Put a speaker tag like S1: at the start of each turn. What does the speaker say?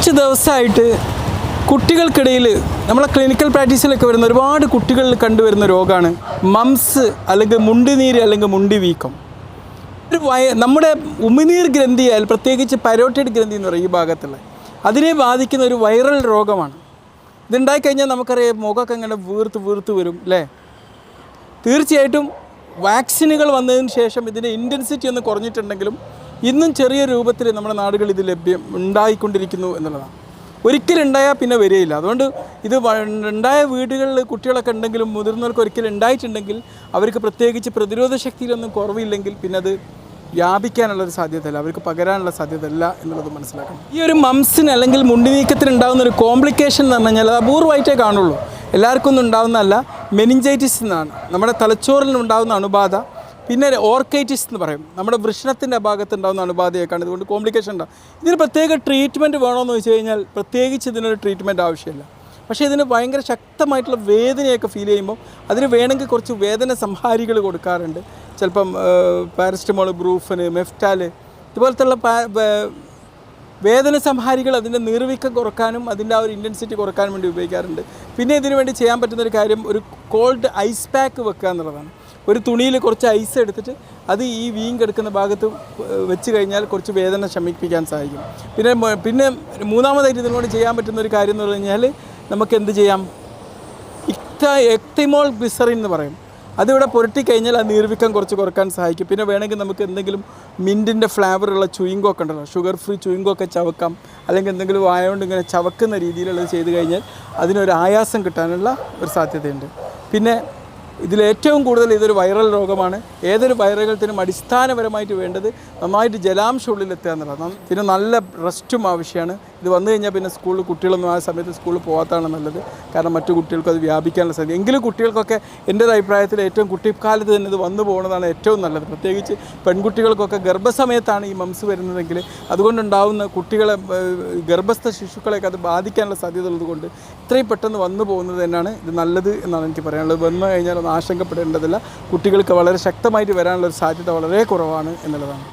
S1: കുറച്ച് ദിവസമായിട്ട് കുട്ടികൾക്കിടയിൽ നമ്മളെ ക്ലിനിക്കൽ പ്രാക്ടീസിലൊക്കെ വരുന്ന ഒരുപാട് കുട്ടികളിൽ കണ്ടുവരുന്ന രോഗമാണ് മംസ് അല്ലെങ്കിൽ മുണ്ടിനീര് അല്ലെങ്കിൽ മുണ്ടി വീക്കം ഒരു വയ നമ്മുടെ ഉമിനീർ ഗ്രന്ഥിയാൽ പ്രത്യേകിച്ച് പരോട്ടൈഡ് ഗ്രന്ഥി എന്ന് പറയും ഈ ഭാഗത്തുള്ള അതിനെ ബാധിക്കുന്ന ഒരു വൈറൽ രോഗമാണ്. ഇതുണ്ടായി കഴിഞ്ഞാൽ നമുക്കറിയാം മുഖമൊക്കെ ഇങ്ങനെ വീർത്ത് വീർത്ത് വരും അല്ലേ? തീർച്ചയായിട്ടും വാക്സിനുകൾ വന്നതിന് ശേഷം ഇതിന്റെ ഇന്റൻസിറ്റി ഒന്ന് കുറഞ്ഞിട്ടുണ്ടെങ്കിലും ഇന്നും ചെറിയ രൂപത്തിൽ നമ്മുടെ നാടുകളിൽ ഇത് ലഭ്യം ഉണ്ടായിക്കൊണ്ടിരിക്കുന്നു എന്നുള്ളതാണ്. ഒരിക്കലും ഉണ്ടായാൽ പിന്നെ വരികയില്ല. അതുകൊണ്ട് ഇത് ഉണ്ടായ വീടുകളിൽ കുട്ടികളൊക്കെ ഉണ്ടെങ്കിലും മുതിർന്നവർക്ക് ഒരിക്കലും ഉണ്ടായിട്ടുണ്ടെങ്കിൽ അവർക്ക് പ്രത്യേകിച്ച് പ്രതിരോധ ശക്തിയിലൊന്നും കുറവില്ലെങ്കിൽ പിന്നെ അത് വ്യാപിക്കാനുള്ളൊരു സാധ്യതയല്ല. അവർക്ക് പകരാനുള്ള സാധ്യതയല്ല എന്നുള്ളത് മനസ്സിലാക്കണം. ഈ ഒരു മംസിന് അല്ലെങ്കിൽ മുണ്ടി നീക്കത്തിന് ഉണ്ടാകുന്ന ഒരു കോംപ്ലിക്കേഷൻ എന്ന് പറഞ്ഞു കഴിഞ്ഞാൽ അത് അപൂർവമായിട്ടേ കാണുള്ളൂ. എല്ലാവർക്കും ഒന്നും ഉണ്ടാകുന്നതല്ല മെനിഞ്ചൈറ്റിസ് എന്നാണ്. നമ്മുടെ തലച്ചോറിൽ ഉണ്ടാകുന്ന അണുബാധ പിന്നെ ഓർക്കൈറ്റിസ് എന്ന് പറയും. നമ്മുടെ വൃഷണത്തിന്റെ ഭാഗത്ത് ഉണ്ടാകുന്ന അണുബാധയൊക്കെയാണ് ഇതുകൊണ്ട് കോംപ്ലിക്കേഷൻ ഉണ്ടാകും ഇതിന് പ്രത്യേക ട്രീറ്റ്മെന്റ് വേണമെന്ന് വെച്ച് കഴിഞ്ഞാൽ പ്രത്യേകിച്ച് ഇതിനൊരു ട്രീറ്റ്മെന്റ് ആവശ്യമില്ല. പക്ഷേ ഇതിന് ഭയങ്കര ശക്തമായിട്ടുള്ള വേദനയൊക്കെ ഫീൽ ചെയ്യുമ്പോൾ അതിന് വേണമെങ്കിൽ കുറച്ച് വേദന സംഹാരികൾ കൊടുക്കാറുണ്ട്. ചിലപ്പം പാരസ്റ്റമോൾ ബ്രൂഫന് മെഫ്റ്റാൽ വേ- വേദന സംഹാരികൾ അതിന്റെ നീർവീക്കം കുറക്കാനും അതിന്റെ ആ ഒരു ഇന്റൻസിറ്റി കുറക്കാനും വേണ്ടി ഉപയോഗിക്കാറുണ്ട്. പിന്നെ ഇതിനു വേണ്ടി ചെയ്യാൻ പറ്റുന്ന ഒരു കാര്യം ഒരു കോൾഡ് ഐസ് പാക്ക് വെക്കുക എന്നുള്ളതാണ്. ഒരു തുണിയിൽ കുറച്ച് ഐസ് എടുത്തിട്ട് അത് ഈ വീൻ കിടക്കുന്ന ഭാഗത്ത് വെച്ച് കഴിഞ്ഞാൽ കുറച്ച് വേദന ശമിപ്പിക്കാൻ സാധിക്കും പിന്നെ പിന്നെ മൂന്നാമതായിട്ട് ഇതിനോട് ചെയ്യാൻ പറ്റുന്ന ഒരു കാര്യം എന്ന് പറഞ്ഞു കഴിഞ്ഞാൽ നമുക്ക് എന്ത് ചെയ്യാം? ഇക്ത എക്തിമോൾ ഗ്ലിസറിൻ എന്ന് പറയും. അതിവിടെ പുരട്ടി കഴിഞ്ഞാൽ ആ നീർവിക്കം കുറച്ച് കുറയ്ക്കാൻ സഹായിക്കും. പിന്നെ വേണമെങ്കിൽ നമുക്ക് എന്തെങ്കിലും മിന്റിന്റെ ഫ്ലേവറുള്ള ചുയിങ്കോ ഒക്കെ ഉണ്ടല്ലോ ഷുഗർ ഫ്രീ ചുയിങ്കോ ഒക്കെ ചവക്കാം അല്ലെങ്കിൽ എന്തെങ്കിലും വായ കൊണ്ട് ഇങ്ങനെ ചവക്കുന്ന രീതിയിലുള്ളത് ചെയ്ത് കഴിഞ്ഞാൽ അതിനൊരു ആയാസം കിട്ടാനുള്ള ഒരു സാധ്യതയുണ്ട്. പിന്നെ ഇതിലേറ്റവും കൂടുതൽ ഇതൊരു വൈറൽ രോഗമാണ്. ഏതൊരു വൈറലത്തിനും അടിസ്ഥാനപരമായിട്ട് വേണ്ടത് നന്നായിട്ട് ജലാംശം ഉള്ളിലെത്തുക എന്നുള്ളതാണ്. പിന്നെ നല്ല റെസ്റ്റും ആവശ്യമാണ്. ഇത് വന്നു കഴിഞ്ഞാൽ പിന്നെ സ്കൂളിൽ കുട്ടികളൊന്നും ആ സമയത്ത് സ്കൂളിൽ പോകാത്തതാണ് നല്ലത്. കാരണം മറ്റു കുട്ടികൾക്ക് അത് വ്യാപിക്കാനുള്ള സാധ്യത. എങ്കിലും കുട്ടികൾക്കൊക്കെ എന്റെ ഒരു അഭിപ്രായത്തിൽ ഏറ്റവും കുട്ടിക്കാലത്ത് തന്നെ ഇത് വന്നു പോകുന്നതാണ് ഏറ്റവും നല്ലത്. പ്രത്യേകിച്ച് പെൺകുട്ടികൾക്കൊക്കെ ഗർഭസമയത്താണ് ഈ മംസ് വരുന്നതെങ്കിൽ അതുകൊണ്ടുണ്ടാവുന്ന കുട്ടികളെ ഗർഭസ്ഥ ശിശുക്കളെയൊക്കെ അത് ബാധിക്കാനുള്ള സാധ്യത ഉള്ളതുകൊണ്ട് ഇത്രയും പെട്ടെന്ന് വന്നു പോകുന്നത് തന്നെയാണ് ഇത് നല്ലത് എന്നാണ് എനിക്ക് പറയാനുള്ളത്. വന്നു കഴിഞ്ഞാൽ ഒന്ന് ആശങ്കപ്പെടേണ്ടതില്ല. കുട്ടികൾക്ക് വളരെ ശക്തമായിട്ട് വരാനുള്ള ഒരു സാധ്യത വളരെ കുറവാണ് എന്നുള്ളതാണ്.